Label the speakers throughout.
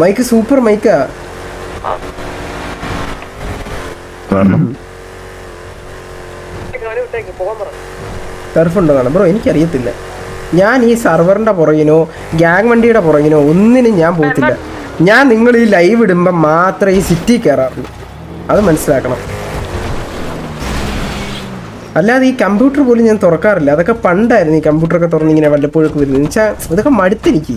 Speaker 1: Mic super മൈക്കാ ടർഫുണ്ടോ കാണാം bro എനിക്കറിയത്തില്ല. ഞാൻ ഈ സർവറിന്റെ പുറകിനോ ഗ്യാങ് വണ്ടിയുടെ പുറകിനോ ഒന്നിനും ഞാൻ പോകത്തില്ല. ഞാൻ നിങ്ങൾ ഈ ലൈവ് ഇടുമ്പോൾ മാത്രമേ ഈ സിറ്റി കയറാറുള്ളൂ അത് മനസ്സിലാക്കണം. അല്ലാതെ ഈ കമ്പ്യൂട്ടർ പോലും ഞാൻ തുറക്കാറില്ല. അതൊക്കെ പണ്ടായിരുന്നു ഈ കമ്പ്യൂട്ടറൊക്കെ തുറന്ന് ഇങ്ങനെ വല്ലപ്പോഴൊക്കെ വരുന്നത്. എന്നുവെച്ചാൽ ഇതൊക്കെ മടുത്തെനിക്ക്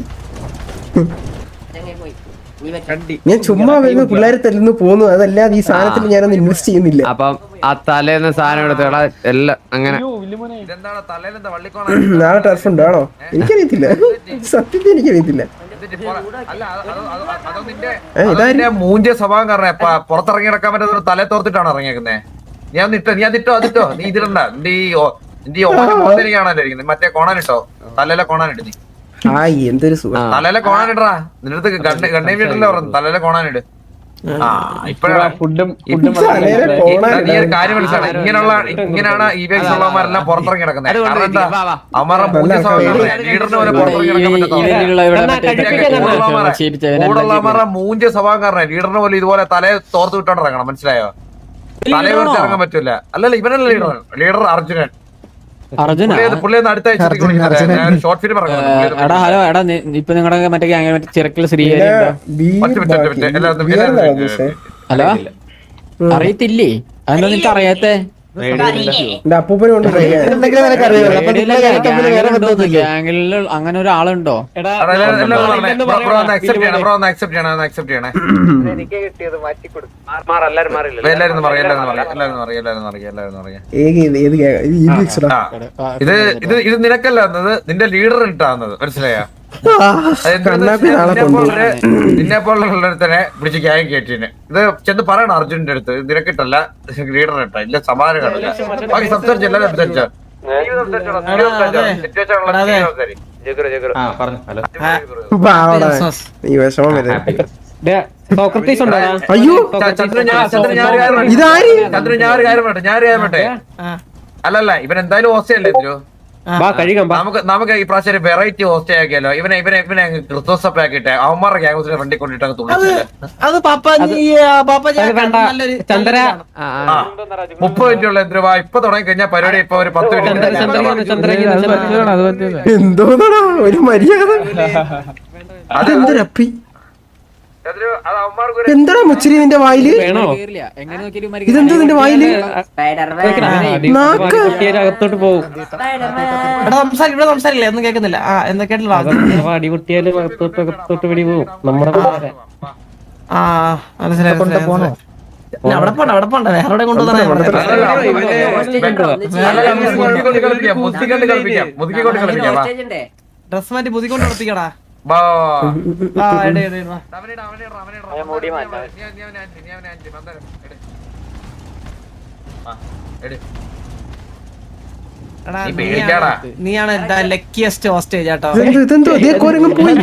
Speaker 1: ഞാൻ ചുമ്മാ വരുന്നു പിള്ളേരെ തല്ലുന്നു പോകുന്നു അതല്ലാതെ ഈ സാധനത്തിൽ ഞാനൊന്ന് ഇൻവെസ്റ്റ് ചെയ്യുന്നില്ല.
Speaker 2: അപ്പം ആ തലേന്ന് സാധനം എടുത്തോടാ എല്ലാം അങ്ങനെ.
Speaker 3: ഇതെന്താണ് തലയിലെന്താ വള്ളിക്കോണ?
Speaker 1: നാളെ ടർഫ് ഉണ്ടാണോ ആണോ? എനിക്കറിയത്തില്ല. സത്യത്തിൽ എനിക്കറിയത്തില്ല.
Speaker 3: മൂഞ്ച സ്വഭാവം കാരണം എപ്പാ പുറത്തിറങ്ങി നടക്കാൻ പറ്റുന്ന തലേ തോർത്തിട്ടാണ് ഇറങ്ങിയേക്കുന്നത് നീ അത് ഇട്ടോ നീ അതിട്ടോ അതിട്ടോ നീ ഇതിടണ്ട നിന്റെ ഈ ഓ- നിന്റെ ഈ ഓനെ മോന്തരിക്കാണല്ലോ ഇരിക്കുന്നത്. മറ്റേ കോണാനിട്ടോ തലയിലെ കോണാനിട്ട് നീ.
Speaker 1: ആ എന്തൊരു സുഖം.
Speaker 3: തലയിലെ നിന്റെ അടുത്ത് പറഞ്ഞു തലയിലെ കോണാനിട് കാര്യം മനസ്സിലാണ് ഇങ്ങനെയുള്ള ഇങ്ങനെയാണ് ഉള്ളവന്മാരെല്ലാം പുറത്തിറങ്ങി കാരണം എന്താ. അവന്മാരുടെ മൂഞ്ച സ്വഭാവം ലീഡറിന് പോലെ പുറത്തിറങ്ങി നടക്കാൻ കൂടുള്ളവന്മാരുടെ മൂഞ്ച സ്വഭാവം കാരണം ലീഡറിന് പോലെ ഇതുപോലെ തലയെ തോർത്ത് വിട്ടോണ്ട് ഇറങ്ങണം മനസ്സിലായോ തലയോർത്ത് ഇറങ്ങാൻ പറ്റൂല. അല്ലല്ല ഇവനല്ല ലീഡർ. ലീഡർ അർജുനൻ.
Speaker 4: അർജുന. എടാ ഹലോ എടാ ഇപ്പൊ നിങ്ങളുടെ മറ്റേ മറ്റേ ചിറക്കൽ ശ്രീഹരി? ഹലോ? അറിയത്തില്ലേ? അതെന്താ നിനക്ക് അറിയാത്തെ? അങ്ങനെ ഒരാളുണ്ടോ?
Speaker 1: ഇത്.
Speaker 3: ഇത് ഇത് ഇത് നിനക്കല്ല വന്നത്. നിന്റെ ലീഡർ ഇട്ടാന്നത് മനസ്സിലായ? നിന്നെ പോലുള്ളൊരുത്തനെ പിടിച്ച് ക്യാങ് കയറ്റിന് ഇത് ചെന്ന് പറയണം അർജുനന്റെ അടുത്ത് നിനക്കിട്ടല്ല ലീഡർ ഇട്ട ഇല്ല സമാധാനം കാണില്ല ബാക്കി സംസാരിച്ചു എല്ലാരും സംസാരിച്ചോ
Speaker 1: അയ്യോ
Speaker 3: ചന്ദ്രൻ ഞാൻ ഞാൻ ഒരു കാര്യം ചന്ദ്രൻ ഞാൻ ഒരു കാര്യം അല്ലല്ല ഇവൻ എന്തായാലും ഹോസ്റ്റയല്ലേ ഇതിലോ നമുക്ക് നമുക്ക് ഈ പ്രാവശ്യം ഒരു വെറൈറ്റി ഹോസ്റ്റേ ആക്കിയല്ലോ ഇവനെ ഇവനെ ഇവനെ ക്രിസ്തോസപ്പ് ആക്കിട്ടെ അവന്മാരുടെ ഗ്യാങ്സിനെ വണ്ടി കൊണ്ടിട്ട് അങ്ങ്
Speaker 5: ചന്ദ്ര
Speaker 3: മുപ്പത് മിനിറ്റ് ഉള്ള രൂപ? ഇപ്പൊ തുടങ്ങി കഴിഞ്ഞാൽ പരിപാടി ഇപ്പൊ ഒരു പത്ത് മിനിറ്റ്
Speaker 1: എന്തോന്നാടാ ഒരു മര്യാദ. അതെന്തൊരപ്പി
Speaker 3: ചന്ദ്രു, അത് അവന്മാർക്ക് ഒരു
Speaker 1: എന്താടാ മുച്ചിരി നിന്റെ
Speaker 4: വായിൽ
Speaker 1: ഇതെന്താ നിന്റെ
Speaker 5: വായിൽ? അകത്തോട്ട് പോകും.
Speaker 6: ഇവിടെ സംസാരിക്കില്ല ഒന്നും കേൾക്കുന്നില്ല. ആ എന്താ കേട്ടില്ല
Speaker 5: അടി കുട്ടിയാലും അകത്തോട്ട് അകത്തോട്ട് പിടി പോകും. നമ്മുടെ.
Speaker 6: ആ. മനസ്സിലായി അവിടെ പോണ്ട അവിടെ പോണ്ട. വേറെ എവിടെ കൊണ്ടുവന്നാ. ഡ്രസ് മാറ്റി പുതിക്കൊണ്ട് ഉറപ്പിക്കടാ നീയാണ് ലക്കിയസ്റ്റ് ഹോസ്റ്റേജ് കേട്ടോ
Speaker 1: ഇതെന്തോ കോരങ്ങ് പോയി.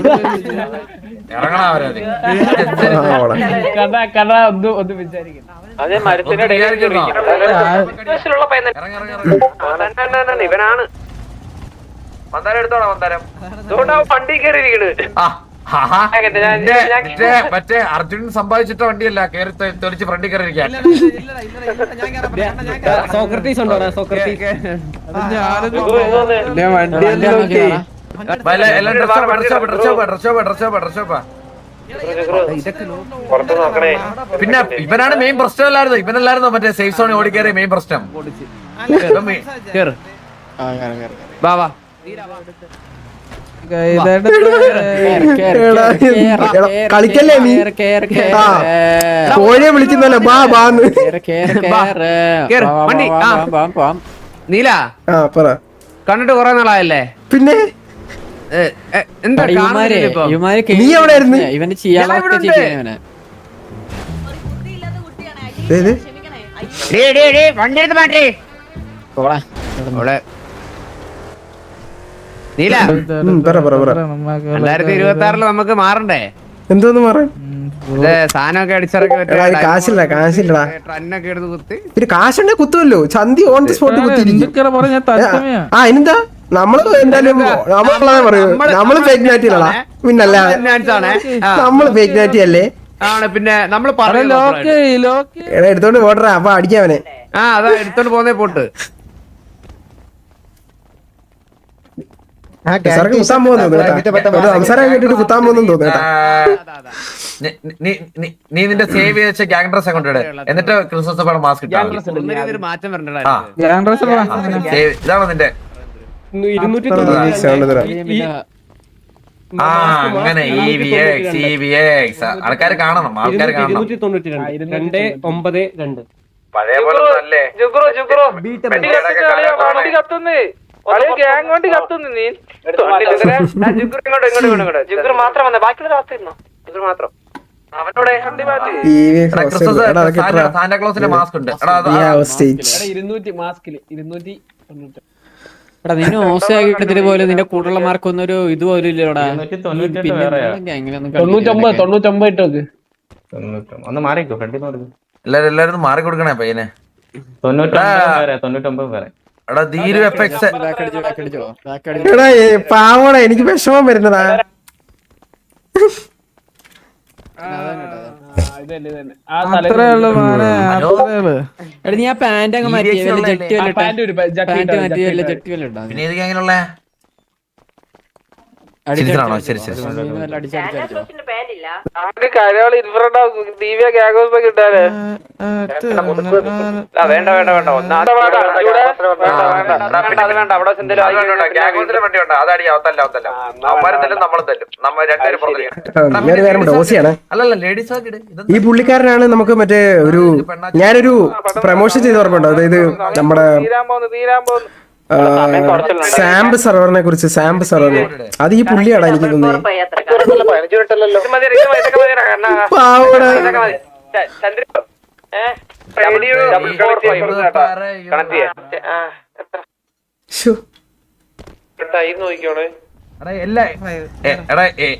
Speaker 3: ഇവനാണ് മന്ദാരം എടുത്തോടാ മന്ദാരം വണ്ടി കയറി മറ്റേ അർജുൻ സമ്പാദിച്ചിട്ട വണ്ടിയല്ല കയറി തെളിച്ച് ഫ്രണ്ടിൽ കയറി ഇരിക്കാൻ
Speaker 6: ഇല്ല, ഇല്ല, ഇല്ല, ഇല്ല, ഇല്ല, ഞാൻ കേറാം, ഞാൻ കേറാം.
Speaker 5: സോക്രട്ടീസ് ഉണ്ടോ സോക്രട്ടീസ്
Speaker 4: വണ്ടിയൊന്നും കേറാ.
Speaker 3: വല്ല- എല്ലാം dress shop dress shop dress shop dress shop dress shop dress ഷോപ്പാ പിന്നെ ഇവനാണ് മെയിൻ പ്രശ്നം അല്ലായിരുന്നു ഇവനല്ലായിരുന്നു മറ്റേ സേഫ് സോണി ഓടിക്കേറിയ മെയിൻ പ്രശ്നം.
Speaker 2: വാ വാ
Speaker 1: കളിക്കല്ലേ നീ? കോഴിയെ വിളിക്കുന്നല്ലോ ബാ ബാന്ന്.
Speaker 2: നീല
Speaker 1: ആ പറ
Speaker 2: കണ്ടിട്ട് കൊറേ നാളായല്ലേ
Speaker 1: പിന്നെ നീ എവിടെയായിരുന്നു? ഇവന്റെ
Speaker 2: ഡേയ്, വണ്ടി എടുത്ത് മാറ്റേ നീല.
Speaker 1: പറ പറ പറ.
Speaker 2: രണ്ടായിരത്തി ഇരുപത്തി ആറിൽ നമുക്ക് മാറണ്ടേ?
Speaker 1: എന്തോന്ന്
Speaker 2: സാധനമൊക്കെ അടിച്ചിറക്കി
Speaker 1: കാശില്ല കാശില്ലടാ
Speaker 2: ട്രന്നൊക്കെ എടുത്ത് കുത്തി.
Speaker 1: പിന്നെ കാശുണ്ടെ കുത്തുമല്ലോ ചന്തി ഓൺ ദി സ്പോട്ട് ആ ഇനെന്താ? നമ്മൾ എന്തായാലും നമ്മളെ പറയൂ? നമ്മൾ ഫേക്ക് അല്ലടാ പിന്നല്ല നമ്മൾ ഫേക്ക് നാറ്റി അല്ലേ?
Speaker 2: പിന്നെ നമ്മൾ
Speaker 1: എടുത്തോണ്ട് പോട്ടറാ അപ്പൊ അടിക്കാവനെ
Speaker 2: ആ അതാ എടുത്തോണ്ട് പോന്നേ പോട്ട്.
Speaker 1: സാർക്ക് കുത്താൻ പോകുന്നു കേട്ടാ. ഒരു സംസാരം കേട്ടിട്ട് കുത്താൻ പോകുന്നു തോന്നുന്നു
Speaker 3: നീ- നീ- നീ- നീ നിന്റെ സേവ് ചെയ്ത് വെച്ച ഗ്യാങ് ഡ്രസ് കൊണ്ടിടെ എന്നിട്ട് ക്രിസ്മസ് അപ്പാണ് മാസ്ക് ഇതാണോ നിന്റെ? ആ അങ്ങനെ E V X E V X ആൾക്കാർ കാണണം ആൾക്കാർ കാണണം.
Speaker 5: രണ്ട്. ഒമ്പത് രണ്ട്.
Speaker 3: പഴയ പോലെ അല്ലേ
Speaker 1: ഈ കത്തുന്നു നീ. ജുഗുർ
Speaker 3: ഇങ്ങോട്ട് മാസ്ക് ഉണ്ട്.
Speaker 1: ഹൗസ് സ്റ്റേജ്
Speaker 5: ഇരുന്നൂറ്റി മാസ്കിൽ. ഇരുന്നൂറ്റി തൊണ്ണൂറ്റി
Speaker 4: എടാ നിന്നെ ഓസയാക്കി കിട്ടത്തിൽ പോലും നിന്റെ കൂടുതലുള്ള മാർക്ക് ഒരു ഇത് പോലും ഇല്ലടാ
Speaker 7: ഒന്ന് മാറിക്കോ
Speaker 3: എല്ലാരും എല്ലാരും മാറി കൊടുക്കണേ പയ്യനെ.
Speaker 7: തൊണ്ണൂറ്റൊമ്പത് വരെ തൊണ്ണൂറ്റൊമ്പത് വരെ
Speaker 3: എടാ ധീരു എഫ് എക്സ്
Speaker 1: എടാ ഏ, പാവടാ എനിക്ക് വിഷമം വരുന്നതാ.
Speaker 4: നീ ആ പാന്റ് അങ്ങ് മാറ്റി ജെട്ടി വല്ല ജെട്ടി വല്ല
Speaker 3: പിന്നെ ഏത് വേണ്ട വേണ്ട ശരി
Speaker 4: വേണ്ട.
Speaker 3: അവിടെ വണ്ടി വേണ്ട അതടി അവത്തല്ല അവത്തല്ല അവന്മാരും തല്ലും നമ്മളും തല്ലും. നമ്മൾ രണ്ടുപേരും
Speaker 1: ഡോസിയാണ്
Speaker 3: അല്ലല്ല ലേഡീസ്
Speaker 1: ഈ പുള്ളിക്കാരനാണ് നമുക്ക് മറ്റേ ഒരു ഞാനൊരു പ്രമോഷൻ ചെയ്ത് ഓർമ്മയുണ്ടോ? അതായത് നമ്മുടെ ആ, സാമ്പ് സെർവറിനെ കുറിച്ച് സാമ്പ് സെർവറിനെ. അത് ഈ പുള്ളിയാടാ എനിക്ക് തോന്നുന്നത്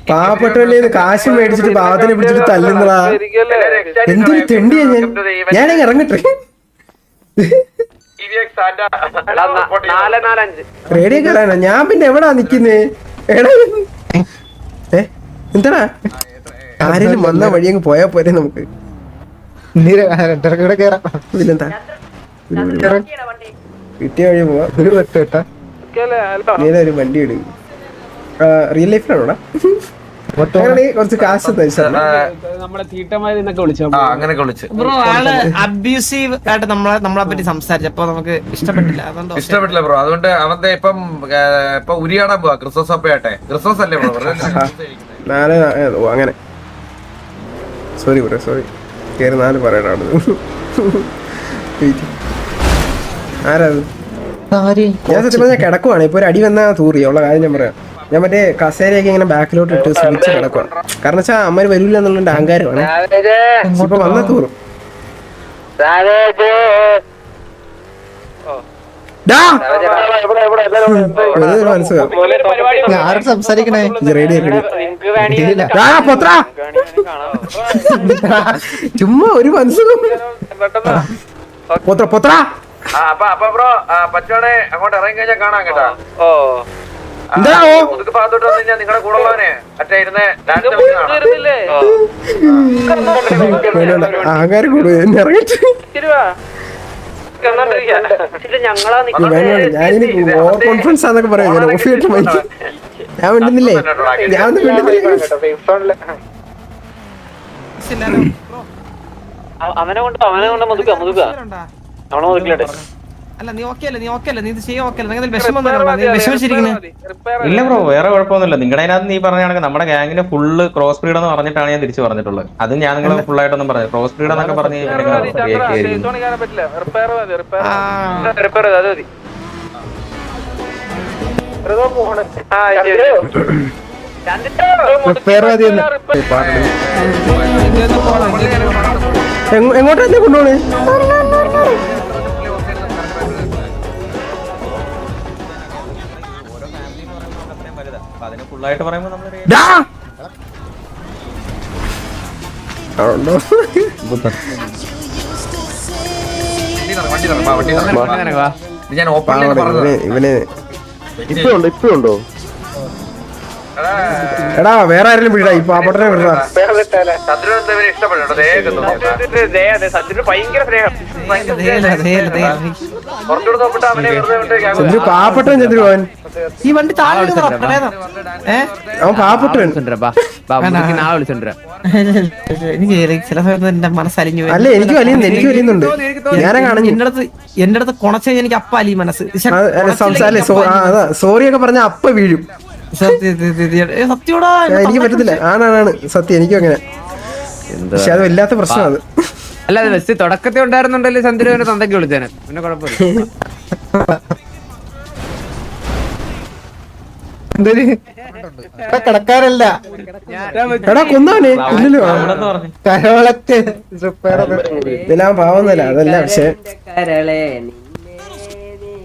Speaker 1: പാവപ്പെട്ടവല്ലേ കാശ് മേടിച്ചിട്ട് പാവത്തിനെ പിടിച്ചിട്ട് തല്ലുന്നതാ. എന്തൊരു തെണ്ടിയാ ഞാൻ. ഞാനങ്ങ് ഇറങ്ങട്ടെ. റേഡിയോ കയറാനാ ഞാൻ പിന്നെ എവിടാ നിക്കുന്നേ? എടാ എന്താടാ? ആരെങ്കിലും വന്ന വഴി അങ്ങ് പോയാ പോരെ നമുക്ക്. ഇതിലെന്താ കിട്ടിയ വഴി പോവാ. നീല ഒരു വണ്ടി എടുക്കും. റിയൽ ലൈഫിലാണോടാ കുറച്ച് കാശ് തയ്ച്ചാ.
Speaker 5: നമ്മളെ തീട്ടമായി നിന്നൊക്കെ വിളിച്ചോ
Speaker 3: ആ അങ്ങനെയൊക്കെ വിളിച്ച്.
Speaker 6: ബ്രോ ആൾ അബ്യൂസീവ് ആയിട്ട് നമ്മളെ നമ്മളെ പറ്റി സംസാരിച്ചപ്പോ നമുക്ക് ഇഷ്ടപ്പെട്ടില്ല. അതുകൊണ്ട്.
Speaker 3: ഇഷ്ടപ്പെട്ടില്ല ബ്രോ. അതുകൊണ്ട് അവന്റെ ഇപ്പം ഇപ്പൊ ഉരിയാടാൻ പോവാ. ക്രിസ്മസ് അപ്പയാട്ടെ ക്രിസ്മസ് അല്ലേ ബ്രോ?
Speaker 1: നാല് അങ്ങനെ. സോറി ബ്രോ സോറി കയറി നാല് പറയണത് ആരാ അത്? ഞാൻ സത്യം പറഞ്ഞാൽ കിടക്കുവാണ്. ഇപ്പൊ ഒരു അടി വന്നാ തൂറി ഉള്ള കാര്യം ഞാൻ പറയാം. ഞാൻ മറ്റേ കസേരയൊക്കെ ഇങ്ങനെ ബാക്കിലോട്ട് ഇട്ട് സ്വിച്ച് കിടക്കുവാണ് കാരണം വെച്ചാൽ അമ്മ വരില്ല എന്നുള്ള അഹങ്കാരമാണ്. ഇപ്പൊ വന്ന തൂറും
Speaker 6: സംസാരിക്കണേ?
Speaker 1: റെഡി റെഡി ഡാ, പൊത്രാ! ചുമ്മാ ഒരു മനസ്സുഖം പൊത്ര പൊത്ര.
Speaker 3: അപ്പൊ അപ്പൊ ബ്രോ പറ്റുവാണെ അങ്ങോട്ട് ഇറങ്ങി കഴിഞ്ഞാൽ കാണാം കേട്ടോ.
Speaker 1: ഓ.
Speaker 3: മുതുക്ക് കഴിഞ്ഞാൽ നിങ്ങളുടെ കൂടെ
Speaker 1: എന്നെ ഇറങ്ങിട്ട് ഞാനിനി ഓവർ കോൺഫിഡൻസ് ആന്നൊക്കെ പറയാം. ഞാൻ ഓഫ് ചെയ്തിട്ട് മൈക്ക് ഞാൻ വേണ്ടുന്നില്ലേ ഞാൻ ഒന്നും വേണ്ടുന്നില്ലേ
Speaker 4: അവനെ കൊണ്ട് അവനെ കൊണ്ട് മുതുക്ക മുതുക അവനെ മുതുക്കിലട്ടെ
Speaker 6: അല്ല നീ ഓക്കെ അല്ലേ? നീ ഓക്കെ അല്ലേ? നീ ഇത് ചെയ്യാൻ ഓക്കെ അല്ലേ? വിഷമം
Speaker 7: ഇല്ല ബ്രോ വേറെ കുഴപ്പമൊന്നുമില്ല. നിങ്ങളുടെ അതിനകത്ത് നീ പറഞ്ഞാണെങ്കിൽ കണക്ക് നമ്മുടെ ഗാങ്ങിന് ഫുള്ള് ക്രോസ് ബ്രീഡ് എന്ന് പറഞ്ഞിട്ടാണ് ഞാൻ തിരിച്ചു പറഞ്ഞിട്ടുള്ളത്. അത് ഞാൻ നിങ്ങൾ ഫുൾ ആയിട്ടൊന്നും പറഞ്ഞു ക്രോസ് ബ്രീഡ് എന്നൊക്കെ പറഞ്ഞു
Speaker 1: എങ്ങോട്ടാ എന്നെ കൊണ്ടുപോണേ?
Speaker 3: ഓപ്പൺ
Speaker 1: പാവടാ,
Speaker 3: പറഞ്ഞത്.
Speaker 1: ഇവന് ഇവന്
Speaker 8: ഇപ്പഴുണ്ടോ ഇപ്പഴുണ്ടോ?
Speaker 1: എടാ. വേറെ ആരെങ്കിലും വിടാ ഈ പാപ്പട്ടനെ വിടാ ചന്ദ്രു പാപ്പട്ടൻ ചന്ദ്രു അവൻ
Speaker 6: ഈ വണ്ടി താഴെ. എനിക്ക് ചില സമയത്ത് എന്റെ മനസ്സലിഞ്ഞു.
Speaker 1: അല്ല എനിക്ക് വലിയുന്നു എനിക്ക് വലിയുന്നുണ്ട് ഞാനെ കാണുന്നു.
Speaker 6: എന്റെ അടുത്ത് എന്റെ അടുത്ത് കുണച്ച എനിക്ക് അപ്പ അലി മനസ്സ്. ശ്ശെ,
Speaker 1: സംസാരല്ലേ സോ ആ അതാ സോറി ഒക്കെ പറഞ്ഞ അപ്പ വീഴും.
Speaker 6: സത്യോടാ
Speaker 1: എനിക്ക് പറ്റത്തില്ല. ആണാണ് സത്യം എനിക്കും അങ്ങനെ? പക്ഷെ അത് വല്ലാത്ത പ്രശ്നമാണ്
Speaker 2: അല്ല അത് ബസ് തുടക്കത്തിൽ ഉണ്ടായിരുന്നുണ്ടല്ലോ ചന്ദ്രനെ തന്തയ്ക്ക് വിളിച്ചേനെ പിന്നെ കുഴപ്പമില്ല.
Speaker 8: കടക്കാരല്ല
Speaker 1: എടാ കൊന്നാനെ ഇല്ലല്ലോ.
Speaker 8: കരോളത്ത്
Speaker 1: ഇതെല്ലാം പാവൊന്നുമല്ല അതല്ല പക്ഷെ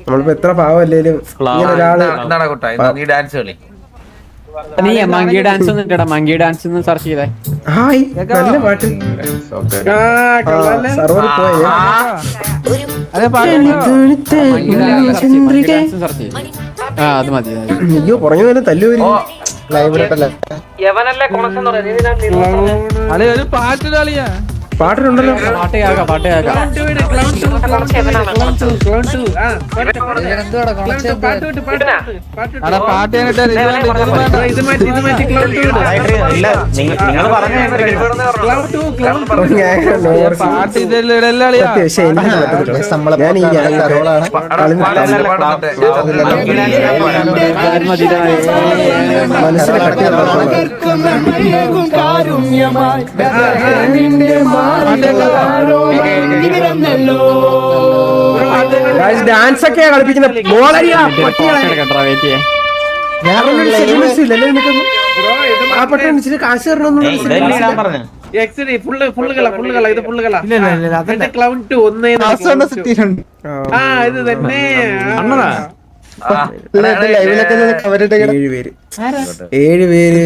Speaker 1: നമ്മളിപ്പോ എത്ര പാവല്ലേലും
Speaker 3: നീ ഡാൻസ് കളി.
Speaker 4: നീ മങ്കി ഡാൻസ് ഒന്നും ഇട്ടടാ മങ്കി ഡാൻസ് ഒന്ന് സെർച്ച് ചെയ്തേ.
Speaker 1: ഹായ് നല്ല പാട്ട്. സർവർ പോയേ.
Speaker 4: സെർച്ച് ചെയ്ത് ആ അത് മതി.
Speaker 1: അയ്യോ പുറഞ്ഞു നേരം തല്ലു വരും
Speaker 8: ലൈവിലിട്ടല്ലേ
Speaker 4: യവനല്ലേ കൊണച്ചെന്ന് പറയുന്നത്?
Speaker 1: പാട്ടിലുണ്ടല്ലോ
Speaker 4: പാട്ട് കേൾക്കാം പാട്ട് കേൾക്കാം.
Speaker 8: നമ്മളെ
Speaker 1: ഞാൻ ഈ മനസ്സിൽ ഡാൻസ് ഒക്കെ കളിപ്പിക്കുന്ന മോളരിയാ ആ പട്ടം കാശ്
Speaker 7: തരണമെന്ന്
Speaker 5: ഫുള്ള് ഫുള്ള് കള ഫുള്ള് കള ഇത് ഫുള്ള് കള.
Speaker 6: ഇല്ല, ഇല്ല, ഇല്ല, അതല്ല.
Speaker 5: ക്ലൗൺ ടു ഒന്നേ ആ ഇത് തന്നെ.
Speaker 1: ഏഴ് പേര് ഏഴ് പേര്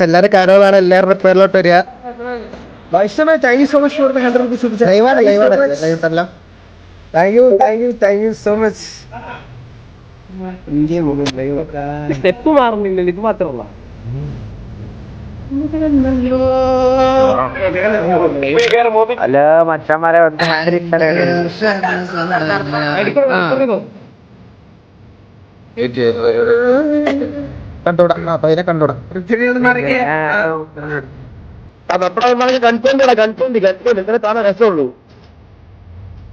Speaker 8: എല്ലാരും കരവാണ് എല്ലാവരുടെ പേരിലോട്ട് വരിക.
Speaker 1: ചൈനീസ് ഹൺഡ്രഡ് റുപ്പീസ്
Speaker 8: ലൈവാണ് ലൈവാണ് ലൈവിട്ടല്ല
Speaker 1: thank you thank you thank you so much Indian
Speaker 4: step മാറുന്നില്ല ഇത് മാത്രമല്ല
Speaker 2: അല്ല മച്ചന്മാരെ
Speaker 8: കണ്ടോടാ ആ കണ്ടോടാ കൺഫേം കൺഫേം കൺഫേം ഇന്നലെ കാണാൻ രസമുള്ളൂ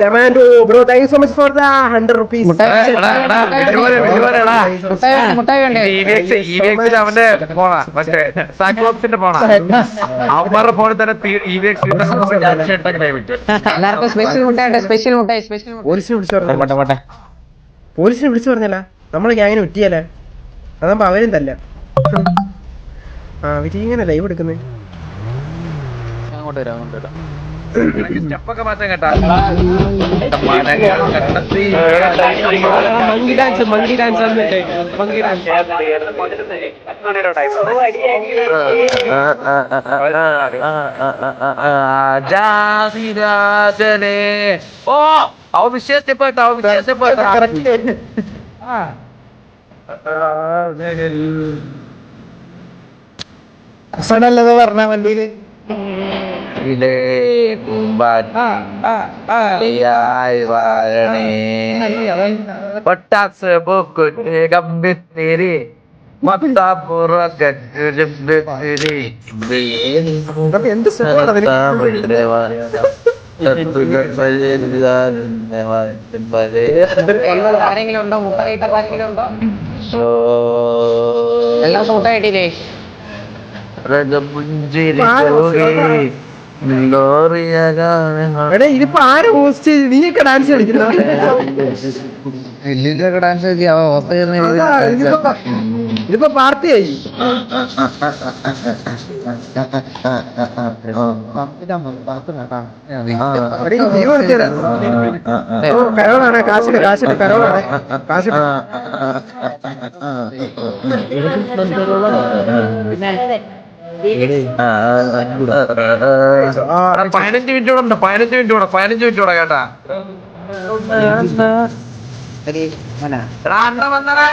Speaker 1: commando bro thank you so much for the hundred rupees
Speaker 3: അവന്റെ പോണാ മറ്റേ സാക്ലോപ്സിന്റെ പോണാ അവന്മാരുടെ ഫോണിൽ തന്നെ
Speaker 9: എല്ലാവർക്കും സ്പെഷ്യൽ മുട്ടായിട്ട് സ്പെഷ്യൽ മുട്ടായി സ്പെഷ്യൽ
Speaker 1: പോലീസിനെ വിളിച്ചു പറഞ്ഞ. പോലീസിനെ വിളിച്ചു പറഞ്ഞല്ല നമ്മളെ ഗ്യാങ്ങിനെ വിറ്റിയല്ലേ അതാകുമ്പോ അവരും തല്ല. ആ വിറ്റിങ്ങനെ ഇങ്ങനെ ലൈവ് എടുക്കുന്നേ.
Speaker 4: അങ്ങോട്ട് വരാം അങ്ങോട്ട് വരാം.
Speaker 3: സ്റ്റെപ്പൊക്കെ മാറ്റാൻ കേട്ടാ.
Speaker 5: Monkey dance monkey dance monkey dance.
Speaker 3: രാജനെ ഓ അവ വിഷയത്തിൽപ്പെട്ട അവ വിഷയത്തിൽപ്പെട്ട
Speaker 8: ഹസനല്ലത് പറഞ്ഞ
Speaker 3: വണ്ടിയിൽ പൊട്ടാസ് പൂക്കുറ്റി ഗംഭീരി
Speaker 8: എന്ത്.
Speaker 9: ആരെങ്കിലും ഉണ്ടോ? മുട്ടായി ആരെങ്കിലും ഉണ്ടോ? കിട്ടിയില്ലേ
Speaker 1: എടേ ഇതിപ്പോ ആര് ഹോസ്റ്റ് നീയൊക്കെ ഡാൻസ് കളിക്കുന്ന? ഇതിപ്പോ പാർട്ടിയായി. എടീ, ലീവ് എടുത്തേരാ. ഓ, കരോളാണ് കാശിട്ട് കാശിട്ട് കരോളാണ് കാശിട്ട്. ആ,
Speaker 3: പതിനഞ്ച് മിനിറ്റ് കൂടെ ഉണ്ട് പതിനഞ്ച് മിനിറ്റ് കൂടെ പതിനഞ്ച് മിനിറ്റ് കൂടെ കേട്ടാ. എടാ, അണ്ണ വന്നടാ.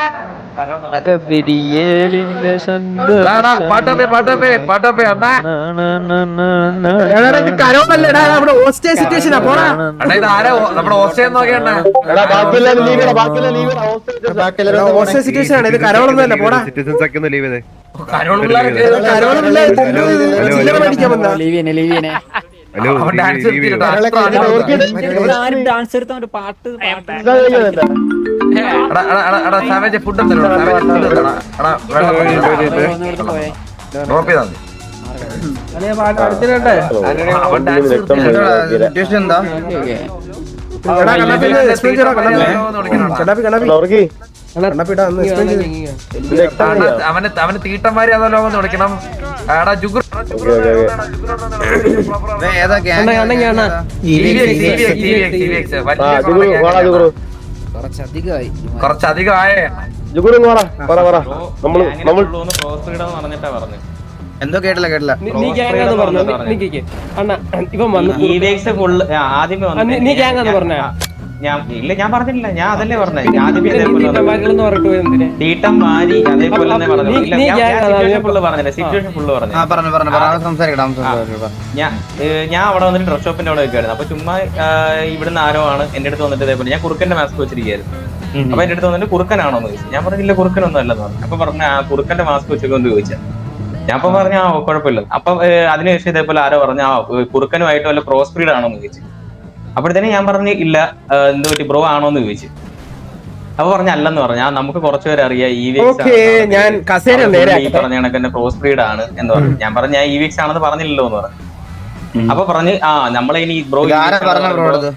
Speaker 3: ഡാൻസ് എടുത്ത ഒരു പാട്ട് സാവേജ് ഫുഡ് എന്തല്ലോ സാവേജ് ഫുഡ് എടാ എടാ വെള്ളം ഡ്രോപ്പ് ചെയ്താൽ മതി. അവന് അവന് തീട്ടന്മാര് അതോ ലോകം തുടക്കണം എടാ ജുഗുർ
Speaker 8: ആ ജുഗുറു വാടാ ജുഗുറു
Speaker 3: കുറച്ചധികം ആയേ
Speaker 8: ജുഗുറു ഇങ്ങ് വാടാ പറ പറ നമ്മൾ
Speaker 7: നമ്മൾ പറഞ്ഞിട്ടാ പറഞ്ഞു.
Speaker 4: എന്തോ കേട്ടില്ല കേട്ടില്ല.
Speaker 5: നീ ഗ്യാങ് പറഞ്ഞു? അണ്ണ ഇവൻ വന്നു
Speaker 7: ആദ്യമേ
Speaker 5: നീ- ആന്ന് പറഞ്ഞേ?
Speaker 7: ഞാൻ ഇല്ല ഞാൻ പറഞ്ഞില്ല ഞാൻ അതല്ലേ പറഞ്ഞേ. ആദ്യമേ ഇതേപോലെ പറഞ്ഞു.
Speaker 5: തീട്ടന്മാരിലെന്ന് പറഞ്ഞിട്ട് പോയത് എന്തിനാ
Speaker 7: തീട്ടം മാരി അതേപോലെ തന്നെ പറഞ്ഞു ഇല്ല ഞാൻ ഫുള്ള് പറഞ്ഞില്ല സിറ്റുവേഷൻ ഫുള്ള് പറഞ്ഞു. ഞാൻ ഞാൻ അവിടെ വന്നിട്ട് ഡ്രസ് ഷോപ്പിന്റെ അവിടെ വെക്കായിരുന്നു അപ്പൊ ചുമ്മാ ഇവിടുന്ന് ആരോ ആണ് എന്റെ അടുത്ത് വന്നിട്ട് ഇതേപോലെ ഞാൻ കുറുക്കന്റെ മാസ്ക് വെച്ചിരിക്കുകയായിരുന്നു. അപ്പൊ എന്റെ അടുത്ത് വന്നിട്ട് കുറുക്കനാണോ എന്ന് ചോദിച്ചു. ഞാൻ പറഞ്ഞില്ല കുറുക്കനൊന്നും അല്ലെന്ന് പറഞ്ഞു. അപ്പൊ പറഞ്ഞ ആ കുറുക്കന്റെ മാസ്ക് വെച്ചൊക്കെ ചോദിച്ചാൽ ഞാൻ അപ്പൊ പറഞ്ഞ ആ കുഴപ്പമില്ല. അപ്പൊ അതിനുശേഷം ഇതേപോലെ ആരോ പറഞ്ഞു ആ കുറുക്കനുമായിട്ട് വല്ല ക്രോസ് ബ്രീഡ് ആണോ? എന്ന് ചോദിച്ചു. അപ്പോഴത്തേനും ഞാൻ പറഞ്ഞു ഇല്ല എന്ത് പറ്റി ബ്രോ ആണോ എന്ന് ചോദിച്ചു. അപ്പൊ പറഞ്ഞ അല്ലെന്ന് പറഞ്ഞു. ആ നമുക്ക് കുറച്ചുപേരെ അറിയാം. ഈ
Speaker 1: ഓക്കേ, ഞാൻ കസേര നേരെ
Speaker 7: ഈ പറഞ്ഞ ക്രോസ് ബ്രീഡ് ആണ് എന്ന് പറഞ്ഞു. ഞാൻ പറഞ്ഞു ഞാൻ വി എക്സ് ആണെന്ന് പറഞ്ഞില്ലല്ലോ എന്ന് പറഞ്ഞു അപ്പൊ പറഞ്ഞ് ആ നമ്മളെ ഇനി ബ്രോ
Speaker 4: ആരാ പറഞ്ഞ ബ്രോ അടുത്ത്?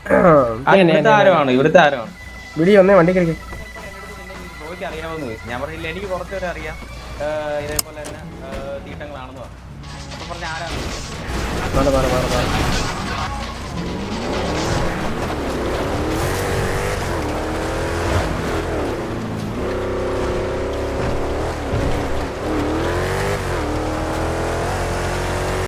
Speaker 7: ഇവിടുത്തെ ആരമാണ് ഇവിടുത്തെ
Speaker 1: കളിക്കും
Speaker 7: ബ്രോയ്ക്ക് അറിയാമെന്ന് ചോദിച്ചു. ഞാൻ പറഞ്ഞില്ല എനിക്ക് കുറച്ചുപേരെ അറിയാം. ഇതേപോലെ തന്നെ തീട്ടങ്ങളാണെന്ന് പറഞ്ഞു. അപ്പൊ പറഞ്ഞ ആരാണ്